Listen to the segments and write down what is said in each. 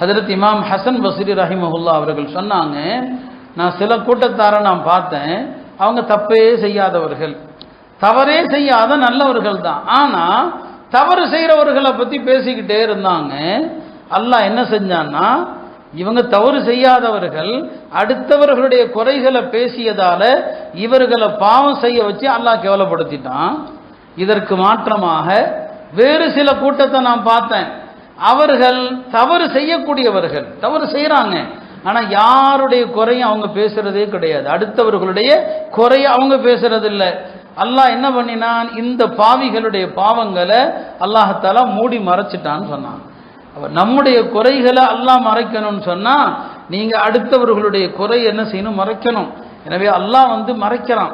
ஹதரத் இமாம் ஹசன் பஸ்ரி ரஹிமஹுல்லா அவர்கள் சொன்னாங்க நான் சில கூட்டத்தாரை நான் பார்த்தேன் அவங்க தப்பே செய்யாதவர்கள். தவறே செய்யாத நல்லவர்கள் தான். ஆனால் தவறு செய்கிறவர்களை பற்றி பேசிக்கிட்டே இருந்தாங்க. அல்லாஹ் என்ன செஞ்சான்னா இவங்க தவறு செய்யாதவர்கள் அடுத்தவர்களுடைய குறைகளை பேசியதால் இவர்களை பாவம் செய்ய வச்சு அல்லாஹ் கேவலப்படுத்திட்டான். இதற்கு மாற்றமாக வேறு சில கூட்டத்தை நான் பார்த்தேன். அவர்கள் தவறு செய்யக்கூடியவர்கள். தவறு செய்கிறாங்க ஆனால் யாருடைய குறையும் அவங்க பேசுகிறதே கிடையாது. அடுத்தவர்களுடைய குறைய அவங்க பேசுகிறதில்ல அல்லாஹ் என்ன பண்ணினான்? இந்த பாவிகளுடைய பாவங்களை அல்லாஹால மூடி மறைச்சிட்டான்னு சொன்னான். அப்ப நம்முடைய குறைகளை அல்லாஹ் மறைக்கணும்னு சொன்னால் நீங்கள் அடுத்தவர்களுடைய குறை என்ன செய்யணும்? மறைக்கணும். எனவே அல்லாஹ் வந்து மறைக்கிறான்.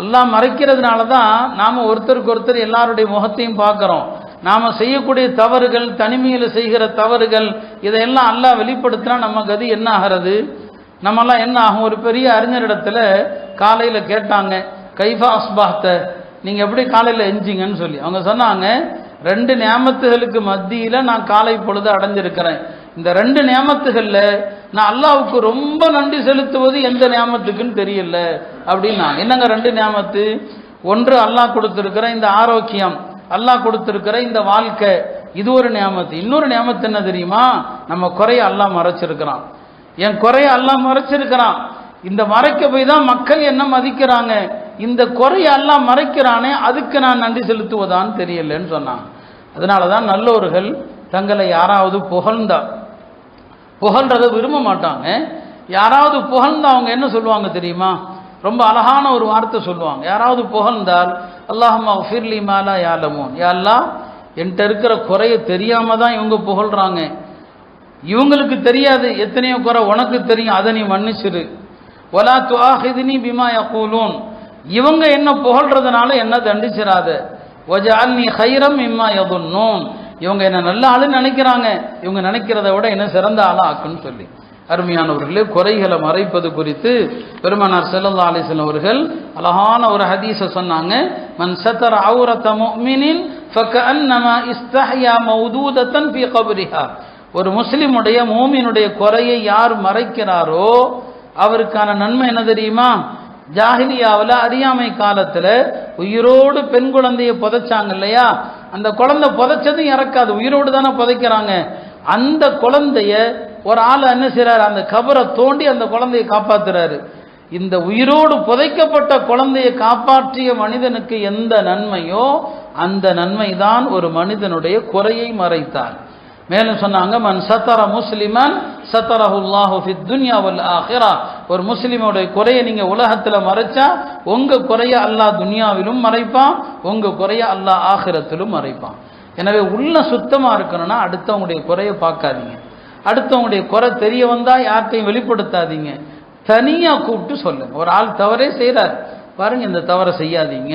அல்லாஹ் மறைக்கிறதுனால தான் நாம் ஒருத்தருக்கு ஒருத்தர் எல்லாருடைய முகத்தையும் பார்க்குறோம். நாம் செய்யக்கூடிய தவறுகள் தனிமையில் செய்கிற தவறுகள் இதையெல்லாம் அல்லாஹ் வெளிப்படுத்தினா நம்ம கதி என்ன ஆகிறது? நம்மெல்லாம் என்ன ஆகும்? ஒரு பெரிய அறிஞரிடத்துல காலையில் கேட்டாங்க கைஃபா அஸ்பாத்த நீங்கள் எப்படி காலையில் எஞ்சிங்கன்னு சொல்லி. அவங்க சொன்னாங்க ரெண்டு நியமத்துகளுக்கு மத்தியில் நான் காலை பொழுது அடைஞ்சிருக்கிறேன். இந்த ரெண்டு நியமத்துகளில் நான் அல்லாவுக்கு ரொம்ப நன்றி செலுத்துவது எந்த நியமத்துக்குன்னு தெரியல. அப்படின்னா என்னங்க ரெண்டு நியமத்து? ஒன்று அல்லாஹ் கொடுத்திருக்கிற இந்த ஆரோக்கியம். அல்லாஹ் கொடுத்திருக்கிற இந்த வாழ்க்கை இது ஒரு நியமத்து. இன்னொரு நியமத்து என்ன தெரியுமா? நம்ம குறைய அல்லாஹ் மறைச்சிருக்கிறான். என் குறைய அல்லாஹ் மறைச்சிருக்கிறான். இந்த மறைக்க போய் தான் மக்கள் என்ன மதிக்கிறாங்க? இந்த குறைய எல்லாம் மறைக்கிறானே அதுக்கு நான் நன்றி செலுத்துவதான்னு தெரியலன்னு சொன்னாங்க. அதனால தான் நல்லவர்கள் தங்களை யாராவது புகழ்ந்தா புகழ்றதை விரும்ப மாட்டாங்க. யாராவது புகழ்ந்தா அவங்க என்ன சொல்லுவாங்க தெரியுமா? ரொம்ப அழகான ஒரு வார்த்தை சொல்லுவாங்க. யாராவது புகழ்ந்தால் அல்லாஹம்மா ஃபிர்லி மாலா யாலமோன் யாரெல்லாம் என்கிட்ட இருக்கிற குறைய தெரியாம தான் இவங்க புகழ்றாங்க. இவங்களுக்கு தெரியாது எத்தனையோ குறை உனக்கு தெரியும் அதை நீ மன்னிச்சிரு. ஒலா துவாஹிதினி பிமா யகூலூன். இவங்க என்ன புகழ்றதுனால என்ன தண்டிச்சிடாத ஒஜால் நீ ஹைரம் இம்மா யதுன்னூன். இவங்க என்ன நல்ல ஆளுன்னு நினைக்கிறாங்க. இவங்க நினைக்கிறத விட என்ன சிறந்த ஆளாக ஆக்குன்னு சொல்லி. அருமையானவர்களே குறைகளை மறைப்பது குறித்து பெருமானார் செல்லல்லா அலிசன் அவர்கள் அழகான ஒரு ஹதீஸை சொன்னாங்க. மன் சத்தர் அவுரத்த முஃமினின் மௌதூதத்தன் ஒரு முஸ்லிமுடைய மோமினுடைய குறையை யார் மறைக்கிறாரோ அவருக்கான நன்மை என்ன தெரியுமா? ஜாகிலியாவில் அறியாமை காலத்தில் உயிரோடு பெண் குழந்தையை புதைச்சாங்க இல்லையா? அந்த குழந்தை புதைச்சதும் இறக்காது உயிரோடு தானே புதைக்கிறாங்க. அந்த குழந்தைய ஒரு ஆள் என்ன செய்கிறார் அந்த கபரை தோண்டி அந்த குழந்தையை காப்பாத்துறாரு. இந்த உயிரோடு புதைக்கப்பட்ட குழந்தையை காப்பாற்றிய மனிதனுக்கு எந்த நன்மையோ அந்த நன்மை தான் ஒரு மனிதனுடைய குறையை மறைத்தார். மேலும் சொன்னாங்க மன் சத்தர முஸ்லிமன் சத்தரஹுல்லாஹு ஃபித் துன்யா வல் ஆஹிரா. ஒரு முஸ்லிமோட குறையை நீங்கள் உலகத்தில் மறைச்சா உங்கள் குறைய அல்லாஹ் துன்யாவிலும் மறைப்பான் உங்கள் குறைய அல்லாஹ் ஆஹிரத்திலும் மறைப்பான். எனவே உள்ள சுத்தமாக இருக்கணும்னா அடுத்தவங்களுடைய குறைய பார்க்காதீங்க. அடுத்தவங்களுடைய குறை தெரிய வந்தால் யார்கிட்டையும் வெளிப்படுத்தாதீங்க. தனியாக கூப்பிட்டு சொல்லுங்கள் ஒரு ஆள் தவறே செய்கிறார் பாருங்கள் இந்த தவறை செய்யாதீங்க.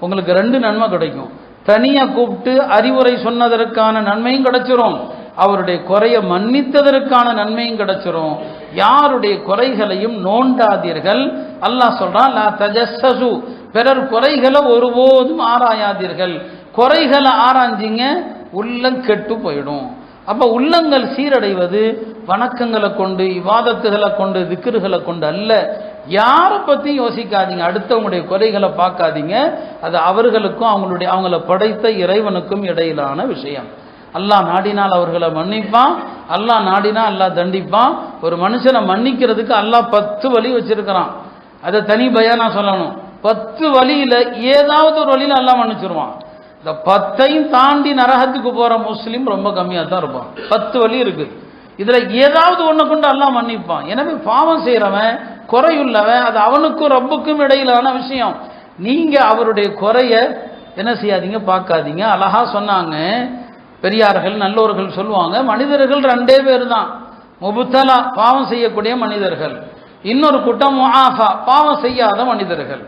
உங்களுக்கு ரெண்டு நன்மை கிடைக்கும். தனியாக கூப்பிட்டு அறிவுரை சொன்னதற்கான நன்மையும் கிடைச்சிரும். அவருடைய குறையை மன்னித்ததற்கான நன்மையும் கிடைச்சிரும். யாருடைய குறைகளையும் நோண்டாதீர்கள். அல்லாஹ் சொல்கிறான் லா தஜஸ்ஸசு. பிறர் குறைகளை ஒருபோதும் ஆராயாதீர்கள். குறைகளை ஆராய்ஞ்சிங்க உள்ளம் கெட்டு போயிடும். அப்போ உள்ளங்கள் சீரடைவது வணக்கங்களை கொண்டு இவாதத்துகளை கொண்டு திக்கிறுகளை கொண்டு அல்ல. யாரை பற்றியும் யோசிக்காதீங்க. அடுத்தவங்களுடைய குறைகளை பார்க்காதீங்க. அது அவர்களுக்கும் அவங்களுடைய அவங்கள படைத்த இறைவனுக்கும் இடையிலான விஷயம். அல்லாஹ் நாடினால் அவர்களை மன்னிப்பான். அல்லாஹ் நாடினா அல்லா தண்டிப்பான். ஒரு மனுஷனை மன்னிக்கிறதுக்கு அல்லாஹ் பத்து வழி வச்சிருக்கிறான். அதை தனி பயானா சொல்லணும். பத்து வழியில் ஏதாவது ஒரு வழியில் எல்லாம் மன்னிச்சிருவான். இந்த பத்தையும் தாண்டி நரகத்துக்கு போகிற முஸ்லீம் ரொம்ப கம்மியாக தான் இருப்பான். பத்து வழி இருக்குது. இதில் ஏதாவது ஒன்று கொண்டு எல்லாம் மன்னிப்பான். எனவே பாவம் செய்கிறவன் குறையுள்ளவன் அது அவனுக்கும் ரப்புக்கும் இடையிலான விஷயம். நீங்கள் அவருடைய குறைய என்ன செய்யாதீங்க பார்க்காதீங்க. அழகா சொன்னாங்க. பெரியார்கள் நல்லோர்கள் சொல்லுவாங்க மனிதர்கள் ரெண்டே பேர் தான் முபுத்தலா பாவம் செய்யக்கூடிய மனிதர்கள். இன்னொரு கூட்டம் முஆஃபா பாவம் செய்யாத மனிதர்கள்.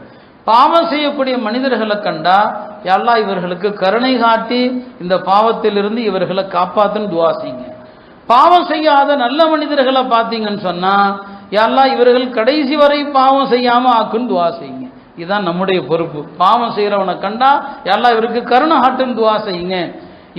பாவம் செய்யக்கூடிய மனிதர்களை கண்டா எல்லாம் இவர்களுக்கு கருணை காட்டி இந்த பாவத்திலிருந்து இவர்களை காப்பாத்துன்னு துவா செய்யுங்க. பாவம் செய்யாத நல்ல மனிதர்களை பார்த்தீங்கன்னு சொன்னா எல்லாம் இவர்கள் கடைசி வரை பாவம் செய்யாம ஆக்குன்னு துவா செய்யுங்க. இதுதான் நம்முடைய பொறுப்பு. பாவம் செய்கிறவனை கண்டா எல்லாம் இவருக்கு கருணை காட்டுன்னு துவா செய்யுங்க.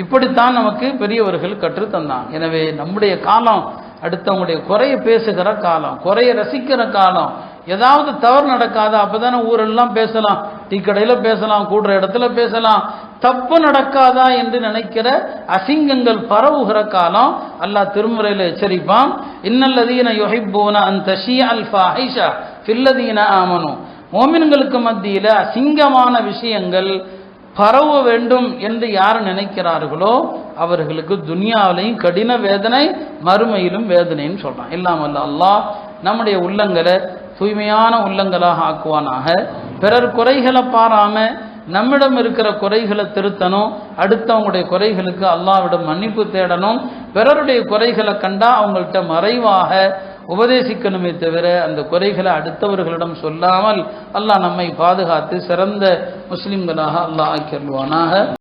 இப்படித்தான் நமக்கு பெரியவர்கள் கற்றுத்தந்தாங்க எனவே நம்முடைய காலம் அடுத்தவங்களுடைய குறைய பேசுகிற காலம் குறைய ரசிக்கிற காலம் ஏதாவது தவறு நடக்காத அப்போ தானே ஊரெல்லாம் பேசலாம். டீக்கடையில் பேசலாம் கூடுற இடத்துல பேசலாம். தப்பு நடக்காதா என்று நினைக்கிற அசிங்கங்கள் பரவுகிற காலம் அல்லாஹ் திருமுறையில் எச்சரிப்பான். இன்னல்லதீன யுஹிப்பூன அந்த ஷி அல்ஃபா ஹைஷா ஃபில்லதீன ஆமனு. மோமின்களுக்கு மத்தியில் அசிங்கமான விஷயங்கள் பரவ வேண்டும் என்று யார் நினைக்கிறார்களோ அவர்களுக்கு துனியாவிலையும் கடின வேதனை மறுமையிலும் வேதனைன்னு சொல்கிறான் இல்லாமல் அல்லாஹ் நம்முடைய உள்ளங்களை தூய்மையான உள்ளங்களாக ஆக்குவானாக. பிறர் குறைகளை பாராம நம்மிடம் இருக்கிற குறைகளை திருத்தணும் அடுத்தவங்களுடைய குறைகளுக்கு அல்லாவிடம் மன்னிப்பு தேடணும். பிறருடைய குறைகளை கண்டா அவங்கள்ட்ட மறைவாக உபதேசிக்கணுமே தவிர அந்த குறைகளை அடுத்தவர்களிடம் சொல்லாமல் அல்லாஹ் நம்மை பாதுகாத்து சிறந்த முஸ்லிம்களாக அல்லாஹ் ஆக்கிடுவானாக